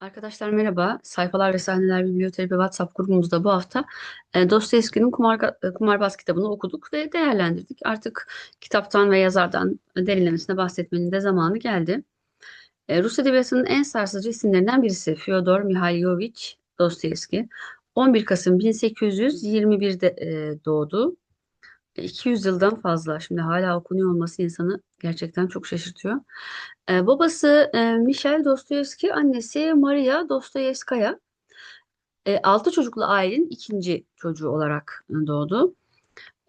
Arkadaşlar merhaba. Sayfalar ve Sahneler Biblioterapi WhatsApp grubumuzda bu hafta e, Dostoyevski'nin Kumar, e, Kumarbaz kitabını okuduk ve değerlendirdik. Artık kitaptan ve yazardan derinlemesine bahsetmenin de zamanı geldi. E, Rus edebiyatının en sarsıcı isimlerinden birisi Fyodor Mihailovich Dostoyevski. 11 Kasım 1821'de e, doğdu. 200 yıldan fazla. Şimdi hala okunuyor olması insanı gerçekten çok şaşırtıyor. Ee, babası e, Michel Dostoyevski, annesi Maria Dostoyevskaya. E, altı çocuklu ailenin ikinci çocuğu olarak doğdu.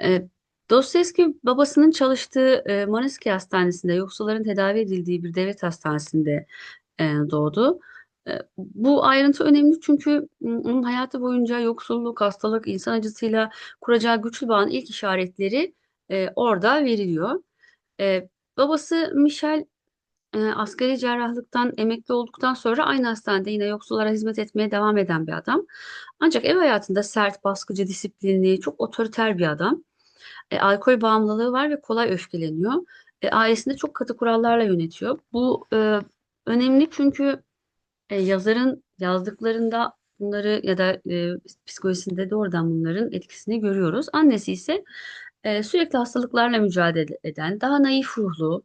E, Dostoyevski babasının çalıştığı e, Manisky Hastanesi'nde, yoksulların tedavi edildiği bir devlet hastanesinde e, doğdu. Bu ayrıntı önemli çünkü onun hayatı boyunca yoksulluk, hastalık, insan acısıyla kuracağı güçlü bağın ilk işaretleri orada veriliyor. Babası Michel askeri cerrahlıktan emekli olduktan sonra aynı hastanede yine yoksullara hizmet etmeye devam eden bir adam. Ancak ev hayatında sert, baskıcı, disiplinli, çok otoriter bir adam. E, alkol bağımlılığı var ve kolay öfkeleniyor. E, ailesinde çok katı kurallarla yönetiyor. Bu e, önemli çünkü e, yazarın yazdıklarında bunları ya da e, psikolojisinde doğrudan bunların etkisini görüyoruz. Annesi ise e, sürekli hastalıklarla mücadele eden, daha naif ruhlu,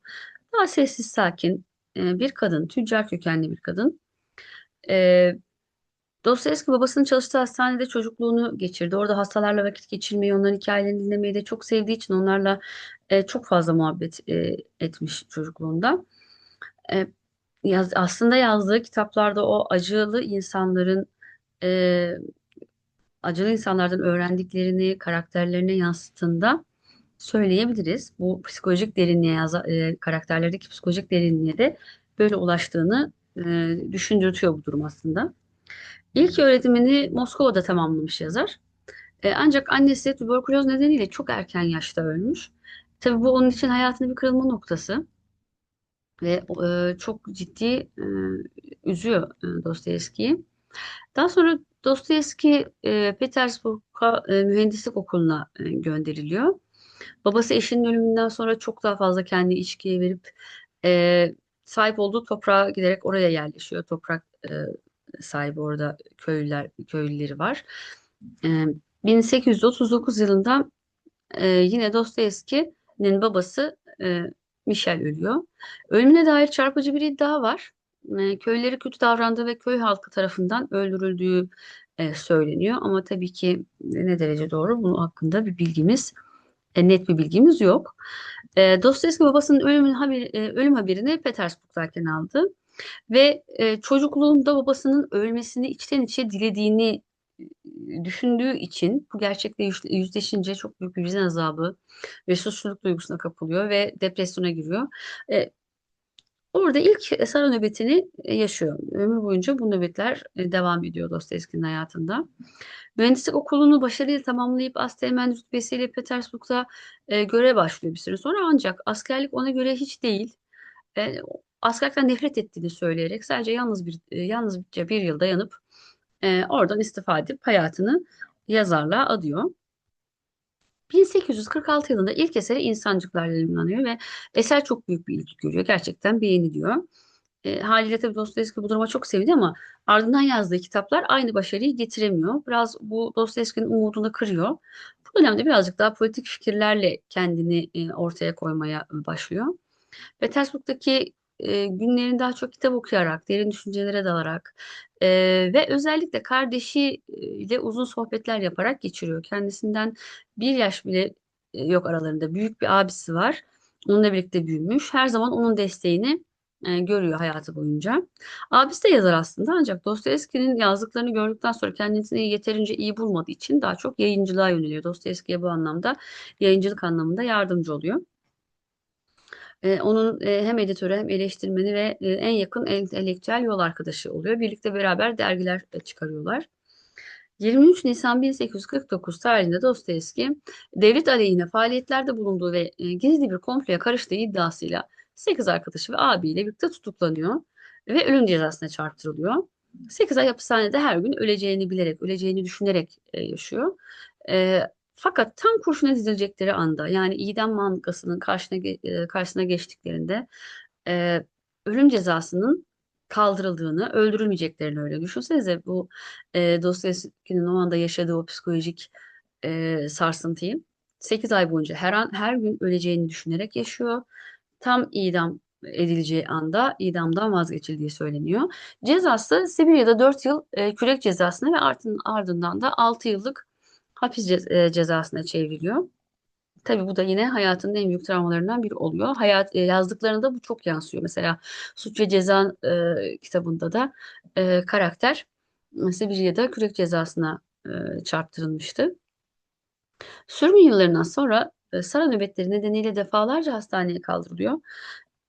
daha sessiz sakin e, bir kadın, tüccar kökenli bir kadın. E, Dostoyevski babasının çalıştığı hastanede çocukluğunu geçirdi. Orada hastalarla vakit geçirmeyi, onların hikayelerini dinlemeyi de çok sevdiği için onlarla e, çok fazla muhabbet e, etmiş çocukluğunda. E, yaz, aslında yazdığı kitaplarda o acılı insanların e, acılı insanlardan öğrendiklerini karakterlerine yansıttığında söyleyebiliriz. Bu psikolojik derinliğe yaza, e, karakterlerdeki psikolojik derinliğe de böyle ulaştığını e, düşündürtüyor bu durum aslında. İlk öğretimini Moskova'da tamamlamış yazar. E, ancak annesi tüberküloz nedeniyle çok erken yaşta ölmüş. Tabii bu onun için hayatında bir kırılma noktası ve e, çok ciddi e, üzüyor e, Dostoyevski'yi. Daha sonra Dostoyevski e, Petersburg'a e, mühendislik okuluna e, gönderiliyor. Babası eşinin ölümünden sonra çok daha fazla kendi içkiye verip e, sahip olduğu toprağa giderek oraya yerleşiyor. Toprak e, sahibi orada köylüler köylüleri var. E, 1839 yılında e, yine Dostoyevski'nin babası e, Michel ölüyor. Ölümüne dair çarpıcı bir iddia var. E, köyleri kötü davrandığı ve köy halkı tarafından öldürüldüğü e, söyleniyor. Ama tabii ki ne derece doğru bunun hakkında bir bilgimiz, e, net bir bilgimiz yok. E, Dostoyevski babasının ölümün haber, e, ölüm haberini Petersburg'dayken aldı ve çocukluğunda babasının ölmesini içten içe dilediğini düşündüğü için bu gerçekle yüz- yüzleşince çok büyük bir vicdan azabı ve suçluluk duygusuna kapılıyor ve depresyona giriyor. E, Orada ilk Sara nöbetini e, yaşıyor. Ömür boyunca bu nöbetler e, devam ediyor Dostoyevski'nin hayatında. Mühendislik okulunu başarıyla tamamlayıp Asteğmen rütbesiyle Petersburg'da e, görev başlıyor bir süre sonra. Ancak askerlik ona göre hiç değil. E, askerlikten nefret ettiğini söyleyerek sadece yalnız bir e, yalnızca bir yıl dayanıp e, oradan istifa edip hayatını yazarlığa adıyor. 1846 yılında ilk eseri İnsancıklar yayımlanıyor ve eser çok büyük bir ilgi görüyor. Gerçekten beğeniliyor. E, haliyle tabii Dostoyevski bu duruma çok sevindi ama ardından yazdığı kitaplar aynı başarıyı getiremiyor. Biraz bu Dostoyevski'nin umudunu kırıyor. Bu dönemde birazcık daha politik fikirlerle kendini e, ortaya koymaya başlıyor. Petersburg'daki e, günlerini daha çok kitap okuyarak, derin düşüncelere dalarak e, ve özellikle kardeşiyle uzun sohbetler yaparak geçiriyor. Kendisinden bir yaş bile yok aralarında. Büyük bir abisi var. Onunla birlikte büyümüş. Her zaman onun desteğini e, görüyor hayatı boyunca. Abisi de yazar aslında ancak Dostoyevski'nin yazdıklarını gördükten sonra kendisini yeterince iyi bulmadığı için daha çok yayıncılığa yöneliyor. Dostoyevski'ye bu anlamda yayıncılık anlamında yardımcı oluyor. E, onun e, hem editörü hem eleştirmeni ve e, en yakın entelektüel yol arkadaşı oluyor. Birlikte beraber dergiler e, çıkarıyorlar. 23 Nisan 1849 tarihinde Dostoyevski devlet aleyhine faaliyetlerde bulunduğu ve e, gizli bir komploya karıştığı iddiasıyla 8 arkadaşı ve abiyle birlikte tutuklanıyor ve ölüm cezasına çarptırılıyor. 8 ay hapishanede her gün öleceğini bilerek, öleceğini düşünerek e, yaşıyor. Fakat tam kurşuna dizilecekleri anda yani idam mangakasının karşına, e, karşısına geçtiklerinde e, ölüm cezasının kaldırıldığını, öldürülmeyeceklerini öyle düşünsenize bu e, Dostoyevski'nin o anda yaşadığı o psikolojik e, sarsıntıyı 8 ay boyunca her an her gün öleceğini düşünerek yaşıyor. Tam idam edileceği anda idamdan vazgeçildiği söyleniyor. Cezası Sibirya'da 4 yıl e, kürek cezasına ve ardından, ardından da 6 yıllık hapis e, cezasına çevriliyor. Tabii bu da yine hayatının en büyük travmalarından biri oluyor. Hayat e, yazdıklarında bu çok yansıyor. Mesela Suç ve Ceza e, kitabında da e, karakter Sibirya'da kürek cezasına e, çarptırılmıştı. Sürgün yıllarından sonra e, Sara nöbetleri nedeniyle defalarca hastaneye kaldırılıyor.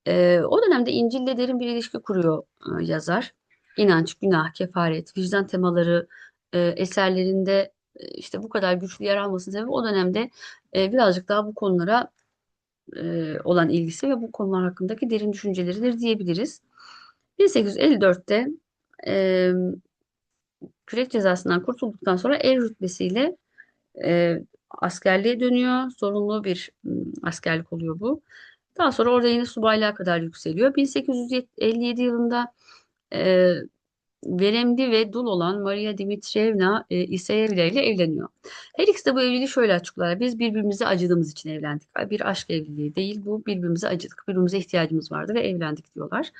E, o dönemde İncil'le derin bir ilişki kuruyor e, yazar. İnanç, günah, kefaret, vicdan temaları e, eserlerinde işte bu kadar güçlü yer almasının sebebi o dönemde e, birazcık daha bu konulara e, olan ilgisi ve bu konular hakkındaki derin düşünceleridir diyebiliriz. 1854'te e, kürek cezasından kurtulduktan sonra er rütbesiyle e, askerliğe dönüyor. Zorunlu bir askerlik oluyor bu. Daha sonra orada yine subaylığa kadar yükseliyor. 1857 yılında e, veremli ve dul olan Maria Dimitrievna e, Isayevna ile evleniyor. Her ikisi de bu evliliği şöyle açıklar. Biz birbirimize acıdığımız için evlendik. Bir aşk evliliği değil bu. Birbirimize acıdık. Birbirimize ihtiyacımız vardı ve evlendik diyorlar.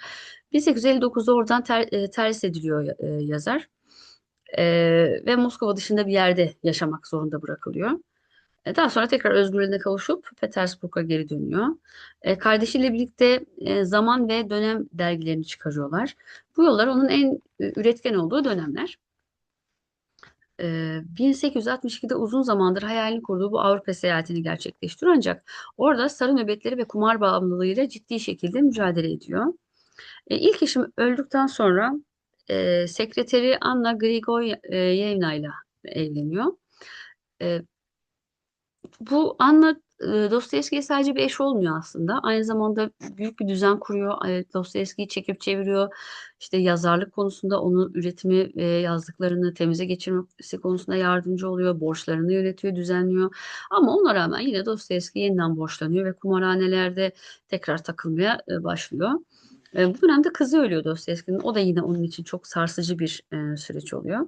1859'da oradan ter, e, terhis ediliyor e, yazar. E, ve Moskova dışında bir yerde yaşamak zorunda bırakılıyor. E, Daha sonra tekrar özgürlüğüne kavuşup Petersburg'a geri dönüyor. E, Kardeşiyle birlikte e, Zaman ve Dönem dergilerini çıkarıyorlar. Bu yollar onun en üretken olduğu dönemler. E, 1862'de uzun zamandır hayalini kurduğu bu Avrupa seyahatini gerçekleştiriyor ancak orada sarı nöbetleri ve kumar bağımlılığıyla ciddi şekilde mücadele ediyor. E, ilk eşim öldükten sonra sekreteri Anna Grigorievna ile evleniyor. Bu Anna e, Dostoyevski'ye sadece bir eş olmuyor aslında. Aynı zamanda büyük bir düzen kuruyor. E, Dostoyevski'yi çekip çeviriyor. İşte yazarlık konusunda onun üretimi ve yazdıklarını temize geçirmesi konusunda yardımcı oluyor. Borçlarını yönetiyor, düzenliyor. Ama ona rağmen yine Dostoyevski yeniden borçlanıyor ve kumarhanelerde tekrar takılmaya e, başlıyor. Bu dönemde kızı ölüyor Dostoyevski'nin. O da yine onun için çok sarsıcı bir süreç oluyor.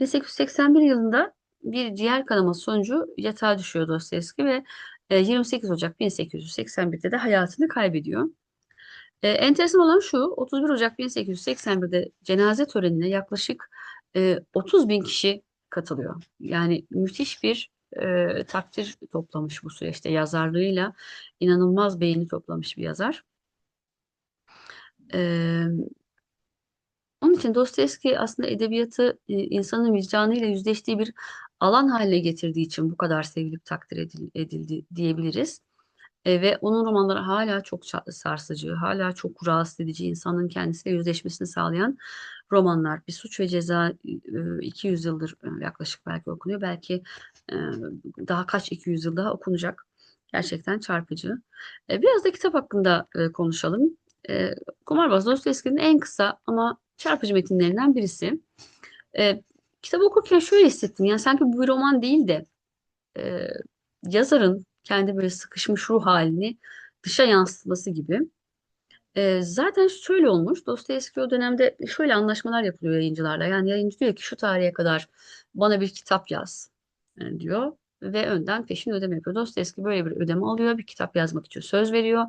1881 yılında bir ciğer kanaması sonucu yatağa düşüyor Dostoyevski ve e, 28 Ocak 1881'de de hayatını kaybediyor. E, enteresan olan şu, 31 Ocak 1881'de cenaze törenine yaklaşık e, 30 bin kişi katılıyor. Yani müthiş bir e, takdir toplamış bu süreçte yazarlığıyla inanılmaz beğeni toplamış bir yazar. E, onun için Dostoyevski aslında edebiyatı e, insanın vicdanıyla yüzleştiği bir alan haline getirdiği için bu kadar sevilip takdir edil- edildi diyebiliriz. E, ve onun romanları hala çok sarsıcı, hala çok rahatsız edici, insanın kendisiyle yüzleşmesini sağlayan romanlar. Bir Suç ve Ceza e, 200 yıldır e, yaklaşık belki okunuyor. Belki daha kaç 200 yıl daha okunacak. Gerçekten çarpıcı. E, biraz da kitap hakkında e, konuşalım. E, Kumarbaz Dostoyevski'nin en kısa ama çarpıcı metinlerinden birisi. E, kitabı okurken şöyle hissettim. Yani sanki bu bir roman değil de e, yazarın kendi böyle sıkışmış ruh halini dışa yansıtması gibi. E, zaten şöyle olmuş. Dostoyevski o dönemde şöyle anlaşmalar yapılıyor yayıncılarla. Yani yayıncı diyor ki şu tarihe kadar bana bir kitap yaz e, diyor ve önden peşin ödeme yapıyor. Dostoyevski böyle bir ödeme alıyor. Bir kitap yazmak için söz veriyor.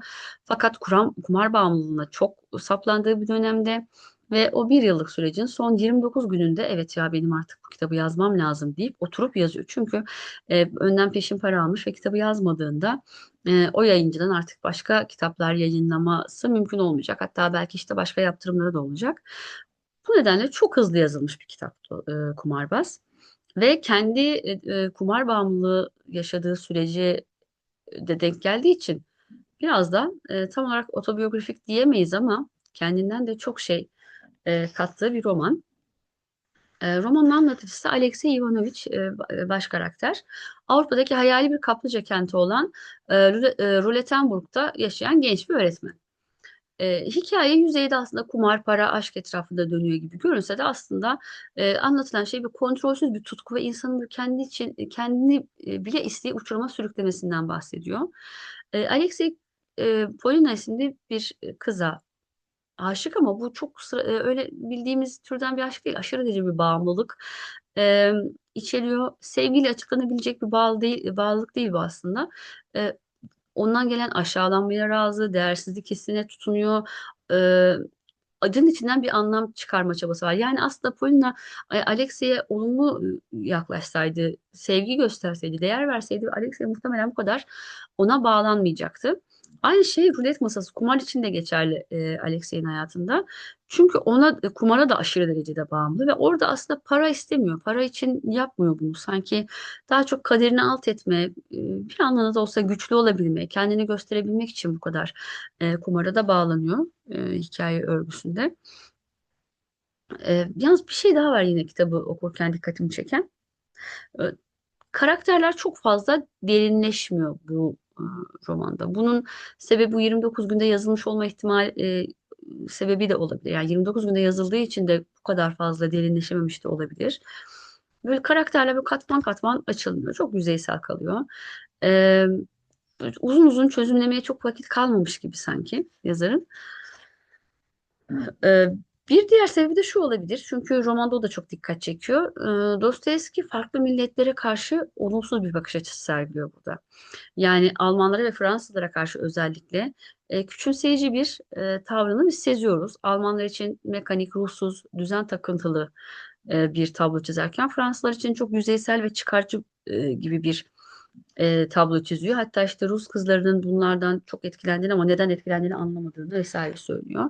Fakat kuram, kumar bağımlılığına çok saplandığı bir dönemde ve o bir yıllık sürecin son 29 gününde evet ya benim artık bu kitabı yazmam lazım deyip oturup yazıyor. Çünkü e, önden peşin para almış ve kitabı yazmadığında e, o yayıncıdan artık başka kitaplar yayınlaması mümkün olmayacak. Hatta belki işte başka yaptırımları da olacak. Bu nedenle çok hızlı yazılmış bir kitap e, Kumarbaz. Ve kendi e, kumar bağımlılığı yaşadığı süreci de denk geldiği için biraz da e, tam olarak otobiyografik diyemeyiz ama kendinden de çok şey e, kattığı bir roman. E, romanın anlatıcısı Alexey Ivanovich e, baş karakter. Avrupa'daki hayali bir kaplıca kenti olan e, e, Ruletenburg'da yaşayan genç bir öğretmen. E, hikaye yüzeyde aslında kumar, para, aşk etrafında dönüyor gibi görünse de aslında e, anlatılan şey bir kontrolsüz bir tutku ve insanın bir kendi için kendini e, bile isteği uçuruma sürüklemesinden bahsediyor. E, Alexey e, Polina isimli bir kıza aşık ama bu çok öyle bildiğimiz türden bir aşk değil. Aşırı derece bir bağımlılık e, içeriyor. Sevgiyle açıklanabilecek bir bağlı değil, bağlılık değil bu aslında. E, ondan gelen aşağılanmaya razı, değersizlik hissine tutunuyor. E, acının içinden bir anlam çıkarma çabası var. Yani aslında Polina e, Alexei'ye olumlu yaklaşsaydı, sevgi gösterseydi, değer verseydi Alexei muhtemelen bu kadar ona bağlanmayacaktı. Aynı şey rulet masası, kumar için de geçerli e, Alexei'nin hayatında. Çünkü ona e, kumara da aşırı derecede bağımlı ve orada aslında para istemiyor. Para için yapmıyor bunu. Sanki daha çok kaderini alt etme, e, bir anlamda da olsa güçlü olabilme, kendini gösterebilmek için bu kadar e, kumara da bağlanıyor e, hikaye örgüsünde. E, yalnız bir şey daha var yine kitabı okurken dikkatimi çeken. E, karakterler çok fazla derinleşmiyor bu romanda. Bunun sebebi bu 29 günde yazılmış olma ihtimal e, sebebi de olabilir. Yani 29 günde yazıldığı için de bu kadar fazla derinleşememiş de olabilir. Böyle karakterler böyle katman katman açılmıyor. Çok yüzeysel kalıyor. E, uzun uzun çözümlemeye çok vakit kalmamış gibi sanki yazarın. Ee, bir diğer sebebi de şu olabilir. Çünkü romanda o da çok dikkat çekiyor. Dostoyevski farklı milletlere karşı olumsuz bir bakış açısı sergiliyor burada. Yani Almanlara ve Fransızlara karşı özellikle küçümseyici bir tavrını biz seziyoruz. Almanlar için mekanik, ruhsuz, düzen takıntılı bir tablo çizerken Fransızlar için çok yüzeysel ve çıkarcı gibi bir e, tablo çiziyor. Hatta işte Rus kızlarının bunlardan çok etkilendiğini ama neden etkilendiğini anlamadığını vesaire söylüyor.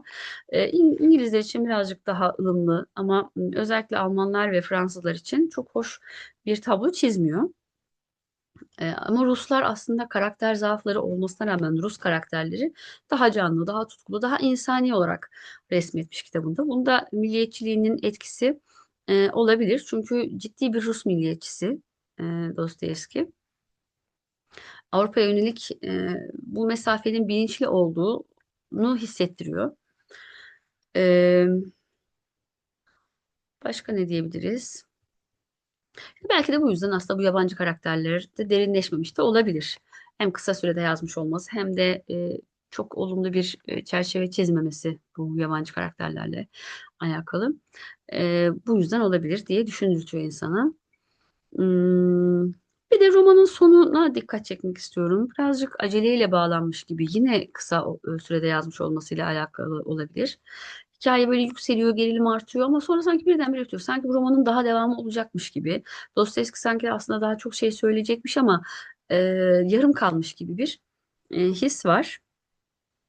E, İng- İngilizler için birazcık daha ılımlı ama özellikle Almanlar ve Fransızlar için çok hoş bir tablo çizmiyor. E, ama Ruslar aslında karakter zaafları olmasına rağmen Rus karakterleri daha canlı, daha tutkulu, daha insani olarak resmetmiş kitabında. Bunda milliyetçiliğinin etkisi e, olabilir. Çünkü ciddi bir Rus milliyetçisi e, Dostoyevski. Avrupa'ya yönelik e, bu mesafenin bilinçli olduğunu hissettiriyor. E, başka ne diyebiliriz? Belki de bu yüzden aslında bu yabancı karakterler de derinleşmemiş de olabilir. Hem kısa sürede yazmış olması hem de e, çok olumlu bir e, çerçeve çizmemesi bu yabancı karakterlerle alakalı. E, bu yüzden olabilir diye düşündürtüyor insana. Hmm, Bir de romanın sonuna dikkat çekmek istiyorum. Birazcık aceleyle bağlanmış gibi. Yine kısa e, sürede yazmış olmasıyla alakalı olabilir. Hikaye böyle yükseliyor, gerilim artıyor ama sonra sanki birdenbire bitiyor. Sanki bu romanın daha devamı olacakmış gibi. Dostoyevski sanki aslında daha çok şey söyleyecekmiş ama e, yarım kalmış gibi bir e, his var.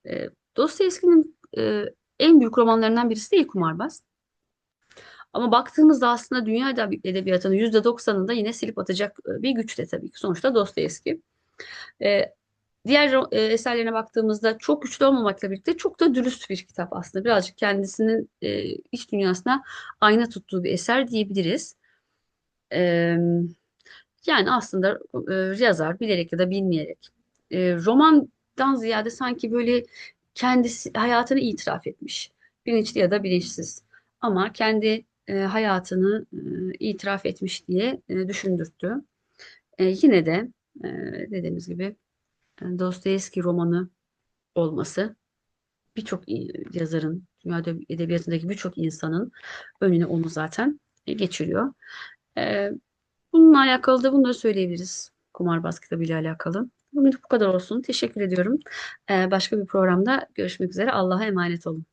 E, Dostoyevski'nin e, en büyük romanlarından birisi değil Kumarbaz. Ama baktığımızda aslında dünya edebi- edebiyatının %90'ını da yine silip atacak e, bir güçte tabii ki. Sonuçta Dostoyevski. E, diğer e, eserlerine baktığımızda çok güçlü olmamakla birlikte çok da dürüst bir kitap aslında. Birazcık kendisinin e, iç dünyasına ayna tuttuğu bir eser diyebiliriz. E, yani aslında e, yazar bilerek ya da bilmeyerek e, romandan ziyade sanki böyle kendisi hayatını itiraf etmiş. Bilinçli ya da bilinçsiz. Ama kendi e, hayatını e, itiraf etmiş diye e, düşündürttü. E, yine de dediğimiz gibi Dostoyevski romanı olması birçok yazarın, dünya edeb- edebiyatındaki birçok insanın önüne onu zaten geçiriyor. Bununla alakalı da bunları söyleyebiliriz. Kumarbaz kitabıyla alakalı. Bugün bu kadar olsun. Teşekkür ediyorum. Başka bir programda görüşmek üzere. Allah'a emanet olun.